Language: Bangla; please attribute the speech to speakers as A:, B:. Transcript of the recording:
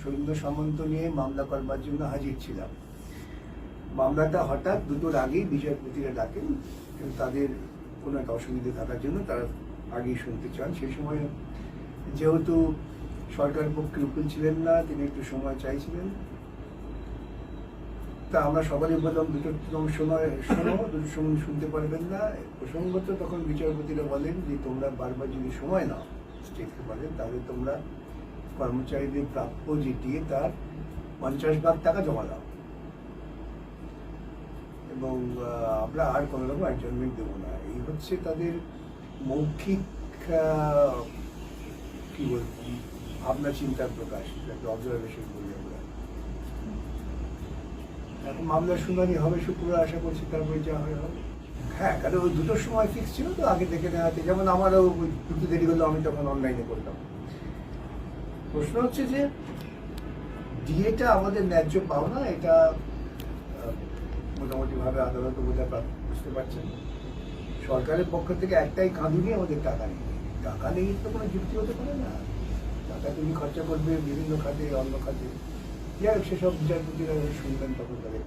A: সৈন্য সামন্ত নিয়ে মামলা করবার জন্য হাজির ছিলাম। মামলাটা হঠাৎ দুটোর আগেই বিচারপতিরা ডাকেন তাদের কোনো একটা অসুবিধে থাকার জন্য তারা আগেই শুনতে চান। সেই সময় যেহেতু সরকার পক্ষে উকিল ছিলেন না, তিনি একটু সময় চাইছিলেন। তা আমরা সবারই বললাম, দুটো সময় শোনো, দুটো সময় শুনতে পারবেন না। প্রসঙ্গত তখন বিচারপতিরা বলেন যে, তোমরা বারবার যদি সময় নাও, স্টেটকে বলেন, তাহলে তোমরা কর্মচারীদের প্রাপ্য যেটি, তার পঞ্চাশ ভাগ টাকা জমা দাও। এবং আমরা আর কোনো রকম অ্যাডজার্নমেন্ট দেবো না। এই হচ্ছে তাদের মৌখিক কি বলব, ভাবনা, চিন্তার প্রকাশ। একটা অবজারভেশন বলি আমরা। এখন মামলার শুনানি হবে শুক্রবার, আশা করছি তারপরে যা হয় হবে। হ্যাঁ কারণ দুটোর সময় ফিক্স ছিল, তো আগে দেখে নেওয়াতে যেমন আমারও দুটো দেরি হলো, আমি তখন অনলাইনে করলাম প্রশ্ন হচ্ছে যে ডিএটা আমাদের ন্যায্য পাওনা, এটা মোটামুটিভাবে মোটামুটি ভাবে আদালত বোঝা বুঝতে পারছেন। সরকারের পক্ষ থেকে একটাই কাঁদুনি আমাদের টাকা নেই। টাকা নেই তো কোনো যুক্তি হতে পারে না। টাকা তুমি খরচা করবে বিভিন্ন খাতে, অন্য খাতে। যাই হোক, সেসব বিচারপতিরা শুনবেন তখন তাদের।